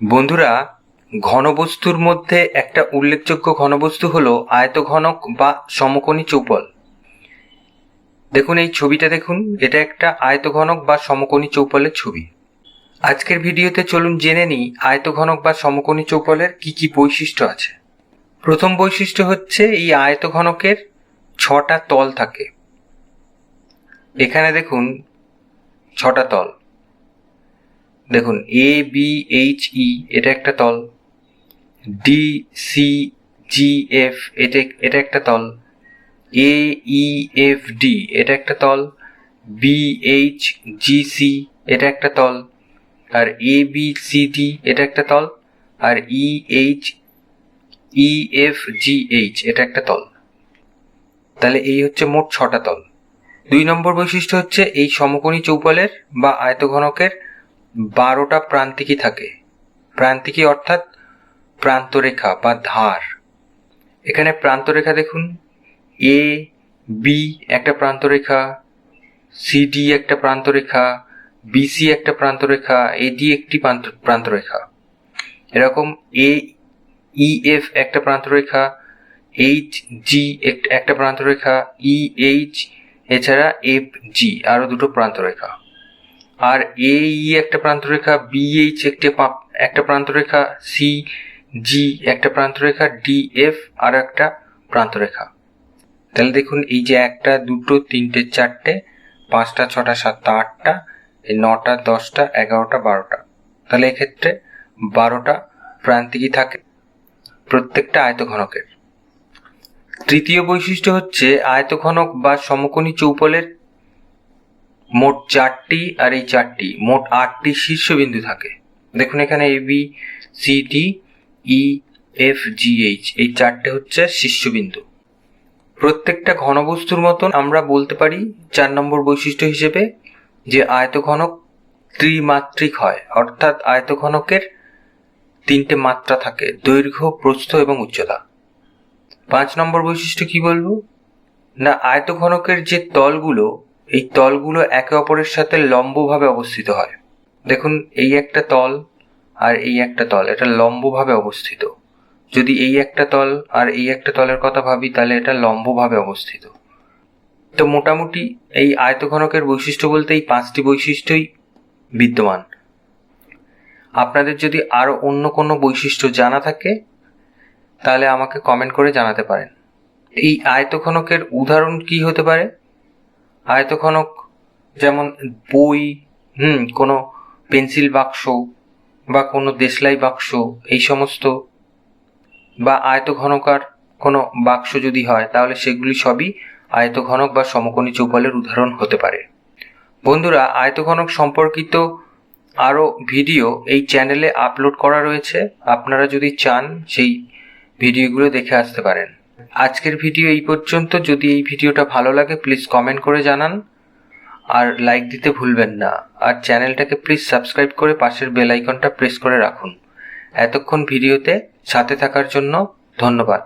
বন্ধুরা, ঘনবস্তুর মধ্যে একটা উল্লেখযোগ্য ঘনবস্তু হলো আয়তঘনক বা সমকোণী চৌপল দেখুন, এই ছবিটা দেখুন, এটা একটা আয়তঘনক বা সমকোণী চৌপলের ছবি। আজকের ভিডিওতে চলুন জেনে নিই আয়তঘনক বা সমকোণী চৌপলের কি কি বৈশিষ্ট্য আছে। প্রথম বৈশিষ্ট্য হচ্ছে, এই আয়তঘনকের ছটা তল থাকে। এখানে দেখুন, ছটা তল। দেখুন এ বি এইচ ই এটা একটা তল। ডি সি জি এফ এটা এটা একটা তল। এ ই এফ ডি এটা একটা তল। বি এইচ জি সি এটা একটা তল। আর এ বি সি ডি এটা একটা তল। আর E H E F G H এটা একটা তল। তাহলে এই হচ্ছে মোট ছটা তল। দুই নম্বর বৈশিষ্ট্য হচ্ছে এই সমকোণী চৌপলের বা আয়তঘনকের বারোটা প্রান্তিকই থাকে। প্রান্তিকী অর্থাৎ প্রান্তরেখা বা ধার। এখানে প্রান্তরেখা দেখুন। এ বি একটা প্রান্তরেখা সিডি একটা প্রান্তরেখা বিসি একটা প্রান্তরেখা এডি একটি প্রান্ত- প্রান্তরেখা। এরকম এ ই এফ একটা প্রান্তরেখা এইচ জি একটা প্রান্তরেখা ই এইচ এছাড়া এফ জি আরও দুটো প্রান্তরেখা। আর এ ই একটা প্রান্তরেখা বি এইচ একটি একটা প্রান্তরেখা সি জি একটা প্রান্তরেখা ডি এফ আর একটা প্রান্তরেখা। তাহলে দেখুন, এই যে একটা, দুটো, তিনটে, চারটে, পাঁচটা, ছটা, সাতটা, আটটা, এই নটা, দশটা, এগারোটা, বারোটা। তাহলে এক্ষেত্রে বারোটা প্রান্তিকই থাকে প্রত্যেকটা আয়তঘনকের। তৃতীয় বৈশিষ্ট্য হচ্ছে আয়তঘনক বা সমকোণী চৌপলের মোট চারটি আর এই চারটি, মোট আটটি শীর্ষবিন্দু থাকে। দেখুন এখানে A B C D E F G H এই চারটে হচ্ছে শীর্ষবিন্দু। প্রত্যেকটা ঘনবস্তুর মতন আমরা বলতে পারি চার নম্বর বৈশিষ্ট্য হিসেবে যে আয়তঘনক ত্রিমাত্রিক হয়, অর্থাৎ আয়তঘনকের তিনটে মাত্রা থাকে, দৈর্ঘ্য, প্রস্থ এবং উচ্চতা। পাঁচ নম্বর বৈশিষ্ট্য কি বলব? না, আয়তঘনকের যে তলগুলো এই তলগুলো একে অপরের সাথে লম্বভাবে অবস্থিত হয়। দেখুন, এই একটা তল আর এই একটা তল, এটা লম্বভাবে অবস্থিত। যদি এই একটা তল আর এই একটা তলের কথা ভাবি, তাহলে এটা লম্বভাবে অবস্থিত। তো মোটামুটি এই আয়তঘনকের বৈশিষ্ট্য বলতে এই পাঁচটি বৈশিষ্ট্যই বিদ্যমান। আপনাদের যদি আরও অন্য কোনো বৈশিষ্ট্য জানা থাকে, তাহলে আমাকে কমেন্ট করে জানাতে পারেন। এই আয়তঘনকের উদাহরণ কি হতে পারে? আয়তঘনক যেমন বই, হুম, কোনো পেন্সিল বাক্স বা কোনো দেশলাই বাক্স, এই সমস্ত বা আয়তঘনকার কোনো বাক্স যদি হয়, তাহলে সেগুলি সবই আয়তঘনক বা সমকোণী চৌপালের উদাহরণ হতে পারে। বন্ধুরা, আয়তঘনক সম্পর্কিত আরও ভিডিও এই চ্যানেলে আপলোড করা রয়েছে। আপনারা যদি চান, সেই ভিডিওগুলো দেখে আসতে পারেন। আজকের ভিডিও এই পর্যন্ত। যদি এই ভিডিওটা ভালো লাগে প্লিজ কমেন্ট করে জানান। আর লাইক দিতে ভুলবেন না। আর চ্যানেলটাকে প্লিজ সাবস্ক্রাইব করে পাশের বেল আইকনটা প্রেস করে রাখুন। এতক্ষণ ভিডিওতে সাথে থাকার জন্য ধন্যবাদ।